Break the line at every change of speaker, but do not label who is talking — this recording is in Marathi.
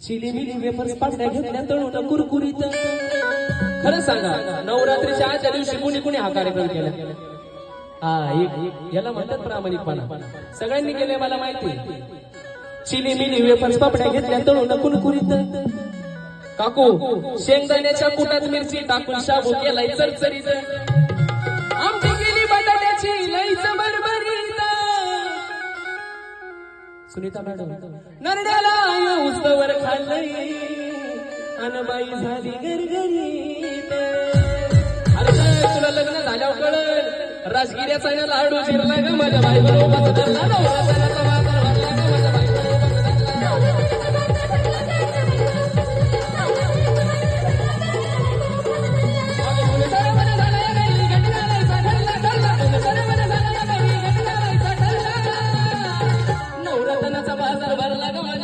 चिली मिली वेफर्स पाट्या घेतल्या तळून कुरकुरीत. खरं सांगा नवरात्रीच्या आजच्या दिवशी कुणी कुणी हा कार्यक्रम केला? हा एक याला म्हणतात प्रामाणिकपणा. सगळ्यांनी केले मला माहिती. चिली मिली वेफर्स पापड्या घेतल्या तळून कुरकुरीत. काकू शेंगदाण्याच्या कुटात मिरची टाकून शाबू केलाय चरचरीत. आमची केली बटाट्याची लई बरबरीत. सुनीता मॅडम नरड्याला खाल्लंय अनबाई झाली गरगरीत अरे तुला लग्न झाल्यावर कळल? राजगिऱ्याचा ना लाडू शिरला ग माझ्या धरला नवरा बाजार भरला माझ्या बाजार